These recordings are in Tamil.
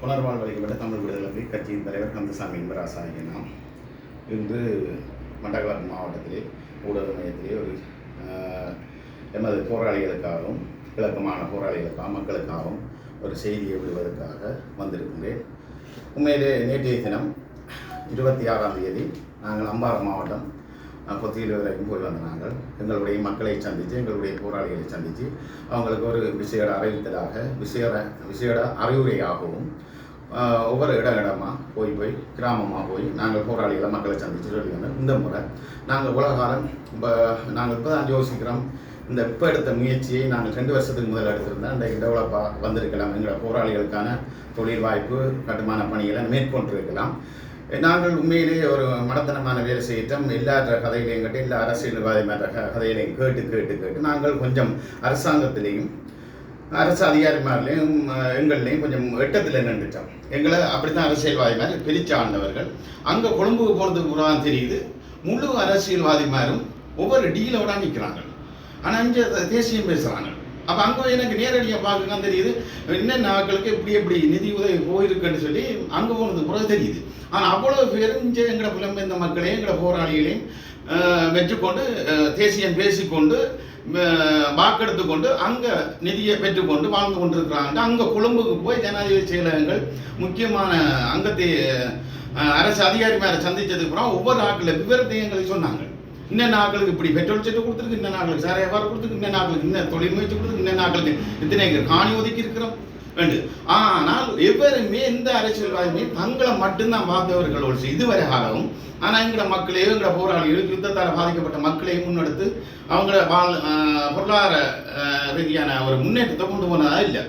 புனர்வாழ் வழிபட்ட தமிழ் விடுதலை கட்சியின் தலைவர் கந்தசாமி இன்பராசா ஆகிய நாம் இன்று மட்டக்களப்பு மாவட்டத்திலே ஊடக மையத்திலே ஒரு எமது போராளிகளுக்காகவும் கிழக்கமான போராளிகளுக்காக மக்களுக்காகவும் ஒரு செய்தியை விடுவதற்காக வந்திருக்கின்றேன். உண்மையிலே நேற்றைய தினம் இருபத்தி ஆறாம் தேதி நாங்கள் அம்பாறை மாவட்டம் அஹ், கொத்தியில் வரைக்கும் போய் வந்த நாங்கள். எங்களுடைய மக்களை சந்தித்து எங்களுடைய போராளிகளை சந்தித்து அவங்களுக்கு ஒரு விசேட அறிவித்தலாக விசேட விசேட அறிவுரையாகவும் ஒவ்வொரு இடம் இடமாக போய் போய் கிராமமாக போய் நாங்கள் போராளிகளை மக்களை சந்தித்து சொல்லி வந்தோம் இந்த முறை நாங்கள் உலகாலம் இப்போ நாங்கள் இப்போ தான் யோசிக்கிறோம். இந்த இப்போ எடுத்த முயற்சியை நாங்கள் ரெண்டு வருஷத்துக்கு முதல் எடுத்திருந்தோம். இன்றைக்கு டெவலப்பாக வந்திருக்கலாம். எங்களோட போராளிகளுக்கான தொழில் வாய்ப்பு கட்டுமான பணிகளை மேற்கொண்டிருக்கலாம். நாங்கள் உண்மையிலேயே ஒரு மடத்தனமான வேலை செய்யிட்டோம். எல்லா கதைகளையும் கேட்டு எல்லா அரசியல்வாதி மேற்ற க- கதைகளையும் கேட்டு கேட்டு கேட்டு நாங்கள் கொஞ்சம் அரசாங்கத்திலையும் அரசு அதிகாரிமாரிலையும் எங்கள்லையும் கொஞ்சம் எட்டத்தில் நின்றுட்டோம். எங்களை அப்படித்தான் அரசியல்வாதி மாதிரி பிரித்து ஆண்டவர்கள். அங்கே கொழும்புக்கு போனதுக்கு புறம் தெரியுது முழு அரசியல்வாதிமாரும் ஒவ்வொரு டீலோட நிற்கிறாங்க ஆனால் இங்கே தேசியம் பேசுகிறாங்க அப்போ அங்கே எனக்கு நேரடியாக பார்க்க தெரியுது. என்ன ஆட்களுக்கு இப்படி எப்படி நிதி உதவி போயிருக்குன்னு சொல்லி அங்கே போனதுக்கு கூட தெரியுது. ஆனால் அவ்வளோ பெருஞ்ச எங்களை புலம்பெயர்ந்த மக்களையும் எங்களை போராளிகளையும் வெற்றுக்கொண்டு தேசியம் பேசிக்கொண்டு வாக்கெடுத்து கொண்டு அங்கே நிதியை பெற்றுக்கொண்டு வாழ்ந்து கொண்டிருக்கிறாங்க அங்கே கொழும்புக்கு போய் ஜனாதிபதி செயலகங்கள் முக்கியமான அங்கத்தை அரசு அதிகாரி மேலே சந்தித்ததுக்கு அப்புறம் ஒவ்வொரு ஆட்களில் விவரத்தையும் எங்களுக்கு சொன்னாங்க. இன்ன நாட்களுக்கு இப்படி பெட்ரோல் செட்டு கொடுத்துருக்கு இன்ன நாட்களுக்கு சார் வியாபாரம் கொடுத்துருக்கு இன்ன நாட்களுக்கு இன்ன தொழில் முயற்சி கொடுத்துருக்கு இன்ன நாட்களுக்கு இத்தனை காணி ஒதுக்கி இருக்கிறோம் வேண்டு ஆனால் எவருமே எந்த அரசியல்வாதியுமே தங்களை மட்டும்தான் பார்த்தவர்களோடு இதுவரை காலமும் ஆனால் எங்களோட மக்களையும் எங்களோட போராளிகளும் யுத்தத்தால் பாதிக்கப்பட்ட மக்களையும் முன்னெடுத்து அவங்கள வாழ் பொருளாதார ரீதியான ஒரு முன்னேற்றத்தை கொண்டு போனதா இல்லை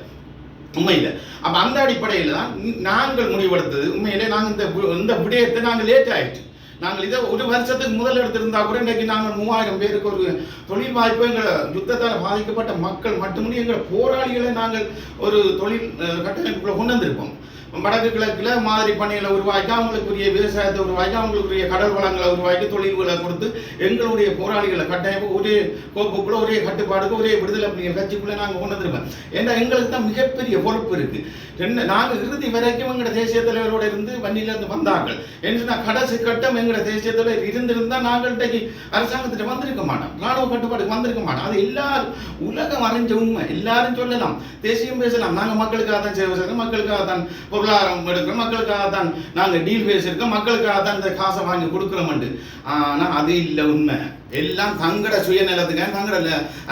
உண்மையில் அப்போ அந்த அடிப்படையில் தான் நாங்கள் முடிவெடுத்தது உண்மையிலே நாங்கள் இந்த இந்த விடயத்தை நாங்கள் லேட் ஆயிடுச்சு நாங்கள் இதை ஒரு வருஷத்துக்கு முதல் எடுத்திருந்தா கூட இன்றைக்கு நாங்கள் மூவாயிரம் பேருக்கு ஒரு தொழில் வாய்ப்பு எங்களை யுத்தத்தால் பாதிக்கப்பட்ட மக்கள் மட்டுமின்றி எங்களை போராளிகளை நாங்கள் ஒரு தொழில் அஹ், கட்டமைப்புக்குள்ள கொண்டு வந்திருப்போம் வடக்கு கிழக்கில் மாதிரி பணிகளை உருவாக்கி அவங்களுக்குரிய விவசாயத்தை உருவாக்கி அவங்களுக்குரிய கடல் வளங்களை உருவாக்கி தொழில்களை கொடுத்து எங்களுடைய போராளிகளை கட்டாயம் ஒரே கோப்புக்குள்ள ஒரே கட்டுப்பாடுக்கு ஒரே விடுதலை புலிகள் கட்சிக்குள்ளே நாங்கள் கொண்டு வந்திருக்கோம். ஏன்னா எங்களுக்கு தான் மிகப்பெரிய பொறுப்பு இருக்கு. என்ன நாங்கள் இறுதி வரைக்கும் எங்களோட தேசிய தலைவரோட இருந்து வண்டியிலேருந்து வந்தார்கள். என்று கடைசி கட்டம் எங்களோட தேசிய தலைவர் இருந்திருந்தால் நாங்கள் இன்றைக்கு அரசாங்கத்திட்ட வந்திருக்க மாட்டோம். ராணுவ கட்டுப்பாடுக்கு வந்திருக்க மாட்டோம். அது எல்லாரும் உலகம் அறிஞ்ச உண்மை. எல்லாரும் சொல்லலாம். தேசியம் பேசலாம். நாங்கள் மக்களுக்காக தான் சேவை செய்யறோம். மக்களுக்காக தான் பொருளாதாரம் எடுக்கிறோம் மக்களுக்காக தான் நாங்கள் டீல் பேசியிருக்கோம் மக்களுக்காக தான் இந்த காசை வாங்கி கொடுக்குறோம்ண்டு ஆனால் அது இல்லை உண்மை. எல்லாம் தங்கட சுயநலத்துக்காக தங்கட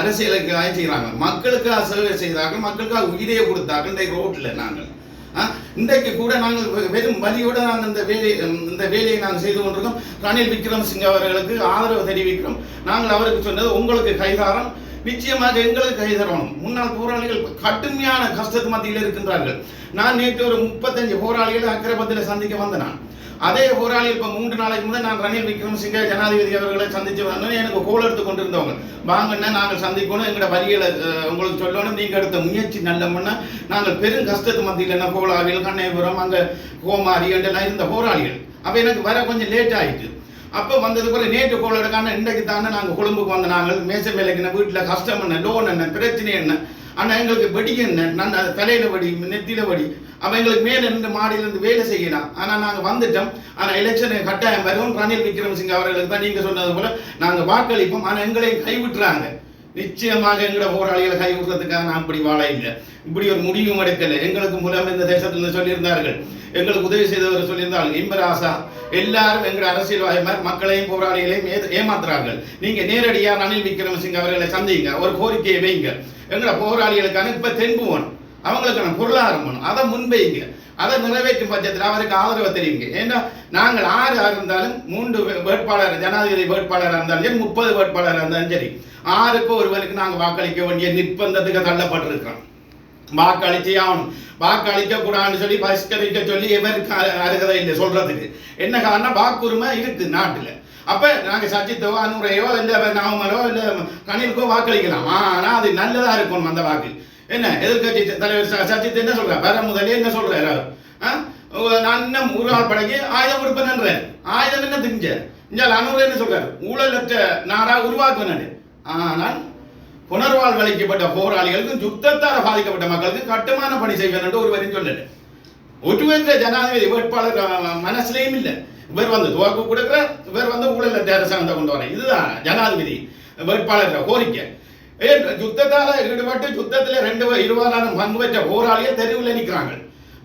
அரசியலுக்காக செய்கிறாங்க மக்களுக்காக சேவை செய்தார்கள் மக்களுக்காக உயிரையே கொடுத்தார்கள் இன்றைக்கு ரோட்டில் நாங்கள். இன்றைக்கு கூட நாங்கள் வெ- வெறும் வலியோட நாங்கள் இந்த வேலை இந்த வேலையை நாங்கள் செய்து கொண்டிருக்கோம் ரணில் விக்ரமசிங்க அவர்களுக்கு ஆதரவு தெரிவிக்கிறோம். நாங்கள் அவருக்கு சொன்னது உங்களுக்கு கைதாரம் நிச்சயமாக எங்களுக்கு கைதரணும் முன்னாள் போராளிகள் கடுமையான கஷ்டத்து மத்தியில் இருக்கின்றார்கள். நான் நேற்று ஒரு முப்பத்தஞ்சு போராளிகளை அக்கரபத்தில் சந்திக்க வந்தேன். நான் அதே போராளி இப்போ மூன்று நாளைக்கு முதல் நான் ரணில் விக்ரமசிங்க ஜனாதிபதி அவர்களை சந்திச்சு வந்தோம் எனக்கு கோல் எடுத்து கொண்டிருந்தவங்க. வாங்கன்னா நாங்கள் சந்திக்கணும் எங்களோட வரிகளை உங்களுக்கு சொல்லணும் நீங்கள் எடுத்த முயற்சி நல்லமுன்னா நாங்கள் பெரும் கஷ்டத்து மத்தியில் என்ன கோலாவில் கண்ணேபுரம் அங்கே கோமாரி என்றெல்லாம் இருந்த போராளிகள். அப்போ எனக்கு வர கொஞ்சம் லேட் ஆயிட்டு. அப்போ வந்தது போல நேற்று கோல் எடுக்கான இன்றைக்கு தானே நாங்கள் கொழும்புக்கு வந்த நாங்கள் மேச வேலைக்கு வீட்டில் கஷ்டம் என்ன லோன் என்ன பிரச்சனை என்ன ஆனால் எங்களுக்கு வெடி என்ன நான் தலையில வடி நெத்தியில வடி. அவன் எங்களுக்கு மேலே இருந்து மாடியிலிருந்து வேலை செய்யலாம். ஆனால் நாங்கள் வந்துட்டோம். ஆனால் எலெக்ஷன் கட்டாயம் வரும் ரணில் விக்ரமசிங்க அவர்களுக்கு தான் நீங்கள் சொன்னது போல நாங்கள் வாக்களிப்போம். ஆனால் எங்களையும் கைவிட்டுறாங்க. நிச்சயமாக எங்களோட போராளிகளை கை கொடுத்ததுக்காக நான் இப்படி வாழ இல்லை. இப்படி ஒரு முடிவும் எடுக்கல. எங்களுக்கு மூலம் இந்த தேசத்துல சொல்லியிருந்தார்கள். எங்களுக்கு உதவி செய்தவர் சொல்லியிருந்தார்கள். இம்பராசா எல்லாரும் எங்களோட அரசியல்வாதிமார் மக்களையும் போராளிகளையும் ஏமாத்துறார்கள். நீங்க நேரடியாக ரணில் விக்ரமசிங்க அவர்களை சந்திங்க. ஒரு கோரிக்கையை வைங்க. எங்களோட போராளிகளுக்கான இப்ப தென்புவன் அவங்களுக்கான பொருளாதாரம் பண்ணும். அதை முன்வைங்க அதை நிறைவேற்றும் பட்சத்தில் அவருக்கு ஆதரவு தெரியுங்க ஏன்னா நாங்கள் ஆறு இருந்தாலும் மூன்று வேட்பாளர் ஜனாதிபதி வேட்பாளராக இருந்தாலும் சரி முப்பது வேட்பாளராக இருந்தாலும் சரி ஆறுக்கு ஒருவருக்கு நாங்கள் வாக்களிக்க வேண்டிய நிர்பந்தத்துக்கு தள்ளப்பட்டிருக்கிறோம். வாக்களிச்சே ஆகணும். வாக்களிக்க கூடாதுன்னு சொல்லி பரிஷ்கரிக்க சொல்லி எவருக்கு அருகதை இல்லை சொல்றதுக்கு. என்ன காரணம்? வாக்குரிமை இருக்கு நாட்டில். அப்போ நாங்கள் சஜித்தோ அனுரையோ இல்லை நாமரோ இல்லை கணிலுக்கோ வாக்களிக்கலாம். ஆனால் அது நல்லதாக இருக்கணும் அந்த வாக்கு என்ன? எதிர்கட்சி தலைவர் ச- சஜித் என்ன சொல்றார்? வர முதலே என்ன சொல்றாரு அவர்? நான் இன்னும் ஒரு ஆள் படகி ஆயுதம் கொடுப்பேன் ஆயுதம் என்ன திங்க இஞ்சால் அனுர் என்ன சொல்றாரு? ஊழலற்ற நாடா உருவாக்குவேன் ஆனால் புனர்வாழ்வளிக்கப்பட்ட போராளிகளுக்கும் யுத்தத்தால் பாதிக்கப்பட்ட மக்களுக்கு கட்டுமான பணி செய்வேன் என்று ஒருவரையும் சொல்லல ஒருவருடைய ஜனாதிபதி வேட்பாளர் அஹ், இல்லை. இவர் வந்து துவாக்கு கொடுக்குற இவர் வந்து ஊழலற்ற அரசாங்கத்தை கொண்டு வரேன் இதுதான் ஜனாதிபதி வேட்பாளர் கோரிக்கை. யுத்தத்தால ஈடுபட்டு யுத்தத்தில் ரெண்டு இருபதாயிரம் பங்கு பெற்ற போராளிகள் தெருவில் நிற்கிறாங்க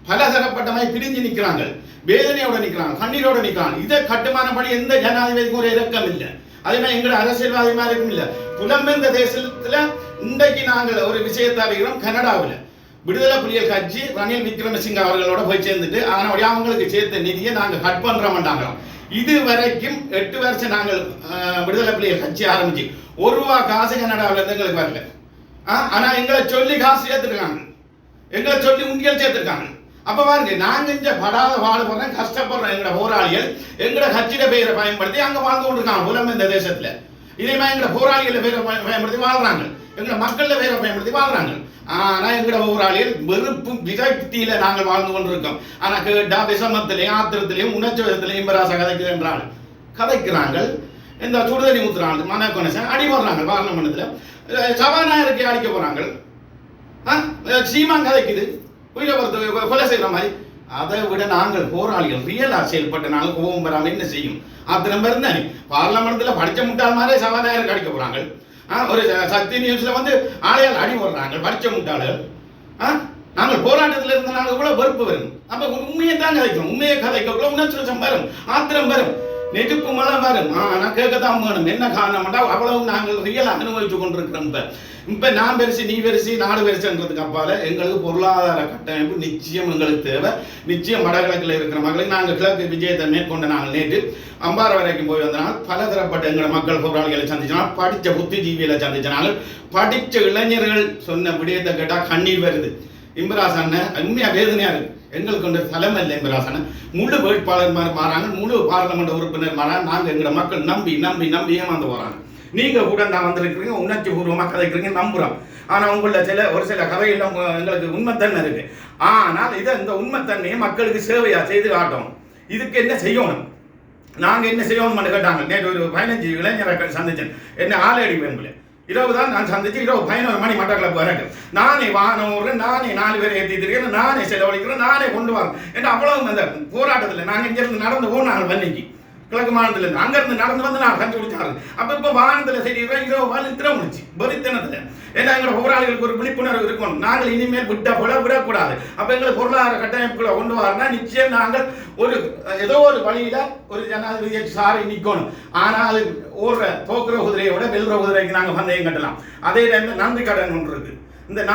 பலதரப்பட்டமாய் பிரிஞ்சு நிற்கிறாங்க வேதனையோட நிற்கிறாங்க கண்ணீரோட நிற்கிறாங்க இதை கட்டுமானப்படி எந்த ஜனாதிபதிக்கும் ஒரு இறக்கம் இல்லை. அதே மாதிரி எங்களோட அரசியல்வாதி மாதிரியும் இல்லை புலம்பெயர்ந்த தேசத்துல இன்றைக்கு நாங்கள் ஒரு விஷயத்தை அறிகிறோம் கனடாவில். விடுதலை புலிகள் கட்சி ரணில் விக்ரமசிங்க அவர்களோட போய் சேர்ந்துட்டு அதனுடைய அவங்களுக்கு சேர்த்த நிதியை நாங்கள் கட் பண்றோம்ட்டாங்களோம் இது வரைக்கும் எட்டு வருஷம் நாங்கள் விடுதலை புலிகள் கட்சி ஆரம்பிச்சு. ஒரு ரூபா காசு கனடாவில் இருந்து எங்களுக்கு வரல. ஆ, ஆனா எங்களை சொல்லி காசு சேர்த்துருக்காங்க. எங்களை சொல்லி உண்டியல் சேர்த்துருக்காங்க. அப்ப பாருங்க நாங்க இங்க படாத பாடுபடுறோம் கஷ்டப்படுறோம் எங்களோட போராளிகள் எங்களோட கட்சியில பெயரை பயன்படுத்தி அங்க வாழ்ந்து கொண்டிருக்காங்க புலம் இந்த தேசத்துல. இதே மாதிரி எங்களோட போராளிகளை பேரை பயன்படுத்தி வாழ்றாங்க. எங்களோட மக்கள்ல பேரை பயன்படுத்தி வாழ்றாங்க. ஆனா எங்கட போராளிகள் வெறுப்பு விரக்தியில நாங்கள் வாழ்ந்து கொண்டிருக்கோம். ஆனா கேட்டா விஷமத்திலையும் ஆத்திரத்திலையும் உணர்ச்சி விதத்திலையும் இம்பராசா கதைக்கிறாங்க கதைக்கிறாங்க இந்த சுடுதண்ணி ஊத்துறாங்க மன கொனசன் அடி போடுறாங்க பார்லமெண்ட்ல சபாநாயகருக்கு அடிக்க போறாங்க. சீமான் கதைக்குது. உயிரை பொறுத்து கொலை செய்கிற மாதிரி. அதை விட நாங்கள் போராளிகள் ரியலா செயல்பட்டு நாங்கள் கோபம் பெறாமல் என்ன செய்யும்? அத்தனை பேர் தானே பார்லமெண்ட்ல படிச்ச முட்டாள் மாதிரி சபாநாயகருக்கு அடிக்க போறாங்க. ஒரு சக்தி நியூஸ்ல வந்து ஆலையால் அடி போடுறாங்க படிச்ச முட்டாள்கள். நாங்கள் போராட்டத்தில் இருந்தனால கூட வெறுப்பு வரும். அப்ப உண்மையை தான் கதைக்கணும் உண்மையை கதைக்கக்குள்ள உணர்ச்சி வரும். ஆத்திரம் வரும். நெருப்பு மழை வரும் ஆனா கேட்கத்தான் வேணும். என்ன காரணம்டா? அவ்வளவு நாங்கள் ரியல் அனுபவிச்சு கொண்டிருக்கிறோம் இப்ப. இப்ப நான் பெருசு நீ பெருசு நாடு பெருசுன்றதுக்கு அப்பால எங்களுக்கு பொருளாதார கட்டமைப்பு நிச்சயம் எங்களுக்கு தேவை. நிச்சயம் வடகிழக்கில் இருக்கிற மக்களுக்கு நாங்கள் கிழக்கு விஜயத்தை மேற்கொண்ட நாங்கள் நேற்று அம்பார வரைக்கும் போய் வந்தனால் பலதரப்பட்ட எங்களோட மக்கள் போராளிகளை சந்திச்சனால் படித்த புத்திஜீவிகளை சந்திச்சனாலும் படித்த இளைஞர்கள் சொன்ன விடயத்தை கேட்டால் கண்ணீர் வருது. இம்பராஸ் அண்ணன் உண்மையா வேதனையா இருக்கு. எங்களுக்கு ஒன்று தலைமை இல்லை பிரகாசனம் முழு வேட்பாளர் மாதிரி மாறாங்க முழு பாராளுமன்ற உறுப்பினர் மாறாங்க. நாங்கள் எங்களோட மக்கள் நம்பி நம்பி நம்பி ஏமாந்து போகிறாங்க நீங்கள் கூட நான் வந்திருக்கிறீங்க உணர்ச்சி பூர்வமாக கதைக்கிறீங்க நம்புகிறோம் ஆனால் உங்களில் சில ஒரு சில கதைகள் எங்களுக்கு உண்மைத்தன்மை இருக்குது ஆனால் இதை இந்த உண்மைத்தன்மையை மக்களுக்கு சேவையாக செய்து காட்டும் இதுக்கு என்ன செய்யணும்? நாங்கள் என்ன செய்யணும்னு கேட்டாங்க. நேற்று ஒரு பதினஞ்சு இளைஞரை சந்திச்சேன். என்ன ஆளடி வேம்புல இரவு தான் நான் சந்திச்சு இரவு பதினோரு மணி மட்டக்களப்பு வரேன் நானே வாகனம் ஓடுறேன் நானே நாலு பேரை ஏற்றிட்டு நானே செலவழிக்கிறேன் நானே கொண்டு வரேன் என்று அவ்வளவு அந்த போராட்டத்தில் நாங்கள் இங்கிருந்து நடந்து போனாங்க வன்னிக்கு. கிழக்கு மாநிலத்தில் இருந்து அங்கிருந்து நடந்து வந்து நான் கண்டுபிடிச்சாங்க அப்ப இப்ப வாகனத்தில் சரி இரவு வாகனம் திறமுடிச்சு வெறித்தனத்துல. ஏன்னா எங்களோட போராளிகளுக்கு ஒரு விழிப்புணர்வு இருக்கணும் நாங்கள் இனிமேல் விட்ட போல விடக்கூடாது. அப்ப எங்களை பொருளாதார கட்டமைப்புகளை கொண்டு வரனா நிச்சயம் நாங்கள் ஒரு ஏதோ ஒரு வழியில ஒரு ஜனாதிபதியை சாரி நிற்கணும் ஆனா அது ஓடுற தோக்குற குதிரையோட வெல்ற குதிரைக்கு நாங்கள் பந்தயம் கட்டலாம். அதே டைம்ல நன்றி கடன் ஒன்று இருக்கு. இந்த